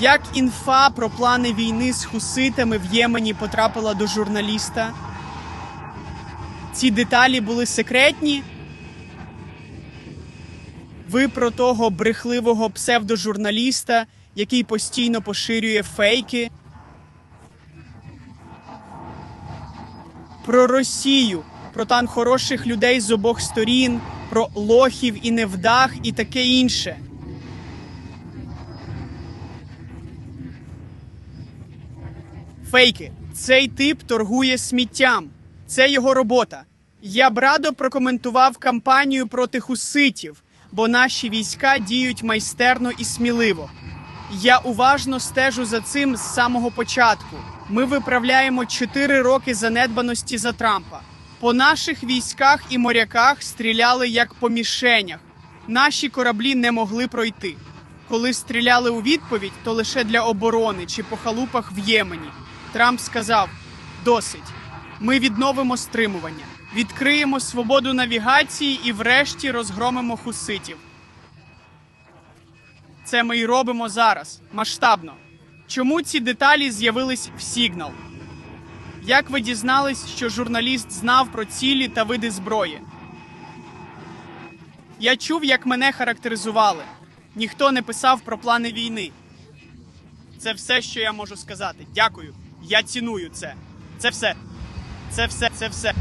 Як інфа про плани війни з хуситами в Ємені потрапила до журналіста? Ці деталі були секретні. Ви про того брехливого псевдожурналіста, який постійно поширює фейки. Про Росію, про там хороших людей з обох сторін, про лохів і невдах і таке інше. Фейки. Цей тип торгує сміттям. Це його робота. Я б радо прокоментував кампанію проти хуситів, бо наші війська діють майстерно і сміливо. Я уважно стежу за цим з самого початку. Ми виправляємо 4 роки занедбаності за Трампа. По наших військах і моряках стріляли як по мішенях. Наші кораблі не могли пройти. Коли стріляли у відповідь, то лише для оборони чи по халупах в Ємені. Трамп сказав: досить. Ми відновимо стримування, відкриємо свободу навігації і, врешті, розгромимо хуситів. Це ми й робимо зараз, масштабно. Чому ці деталі з'явились в Сігнал? Як ви дізнались, що журналіст знав про цілі та види зброї? Я чув, як мене характеризували. Ніхто не писав про плани війни. Це все, що я можу сказати. Дякую. Я ціную це. Це все. Це все, це все.